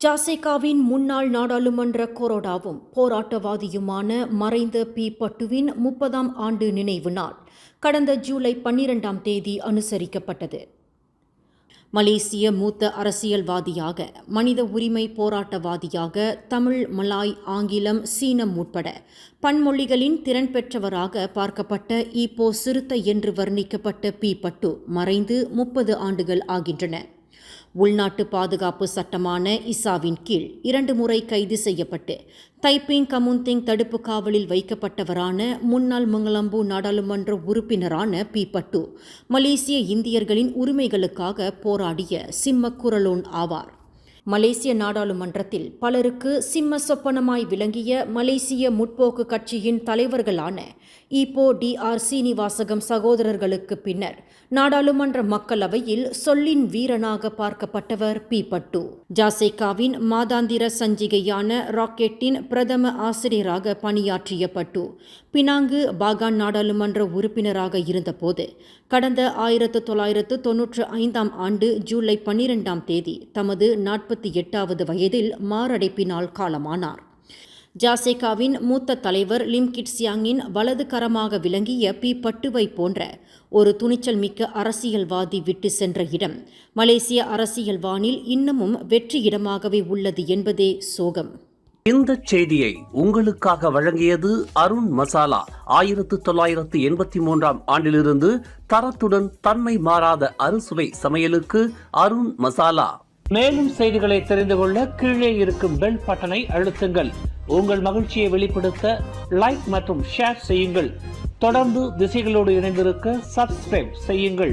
ஜாசேகாவின் முன்னாள் நாடாளுமன்ற கொரோடாவும் போராட்டவாதியுமான மறைந்த பி. பட்டுவின் முப்பதாம் ஆண்டு நினைவு நாள் கடந்த ஜூலை பன்னிரெண்டாம் தேதி அனுசரிக்கப்பட்டது. மலேசிய மூத்த அரசியல்வாதியாக மனித உரிமை போராட்டவாதியாக தமிழ் மலாய் ஆங்கிலம் சீனம் உட்பட பன்மொழிகளின் திறன் பெற்றவராக பார்க்கப்பட்ட இப்போ சிறுத்தை என்று வர்ணிக்கப்பட்ட பி. பட்டு மறைந்து முப்பது ஆண்டுகள் ஆகின்றன. உள்நாட்டு பாதுகாப்பு சட்டமான இசாவின் கீழ் இரண்டு முறை கைது செய்யப்பட்டு தைப்பிங் கமுந்திங் தடுப்பு காவலில் வைக்கப்பட்டவரான முன்னாள் மங்களம்பு நாடாளுமன்ற உறுப்பினரான பி. பட்டு மலேசிய இந்தியர்களின் உரிமைகளுக்காக போராடிய சிம்ம குரலோன் ஆவார். மலேசிய நாடாளுமன்றத்தில் பலருக்கு சிம்ம சொப்பனமாய் விளங்கிய மலேசிய முற்போக்கு கட்சியின் தலைவர்களான ஈப்போ டி ஆர் சீனிவாசகம் சகோதரர்களுக்கு பின்னர் நாடாளுமன்ற மக்களவையில் சொல்லின் வீரனாக பார்க்கப்பட்டவர் பி பட்டு. ஜாசேகாவின் மாதாந்திர சஞ்சிகையான ராக்கெட்டின் பிரதம ஆசிரியராக பணியாற்றிய பட்டு. பினாங்கு பாகான் நாடாளுமன்ற உறுப்பினராக இருந்தபோது கடந்த ஆயிரத்து தொள்ளாயிரத்து தொன்னூற்று ஐந்தாம் ஆண்டு ஜூலை பன்னிரெண்டாம் தேதி தமது நாற்பத்தி எட்டாவது வயதில் மாரடைப்பினால் காலமானார். ஜாசேகாவின் மூத்த தலைவர் லிம் கிட்சியாங்கின் வலது கரமாக விளங்கிய பி. பட்டுவை போன்ற ஒரு துணிச்சல் மிக்க அரசியல்வாதி விட்டு சென்ற இடம் மலேசிய அரசியல் வானில் இன்னமும் வெற்றி இடமாகவே உள்ளது என்பதே சோகம். இந்த செய்தியை உங்களுக்காக வழங்கியது அருண் மசாலா. ஆயிரத்து தொள்ளாயிரத்து எண்பத்தி மூன்றாம் ஆண்டிலிருந்து தரத்துடன் தன்மை மாறாத அறுசுவை சமையலுக்கு அருண் மசாலா. மேலும் செய்திகளை தெரிந்து கொள்ள கீழே இருக்கும் பெல் பட்டனை அழுத்துங்கள். உங்கள் மகிழ்ச்சியை வெளிப்படுத்த லைக் மற்றும் ஷேர் செய்யுங்கள். தொடர்ந்து திசைகளோடு இணைந்திருக்க சப்ஸ்கிரைப் செய்யுங்கள்.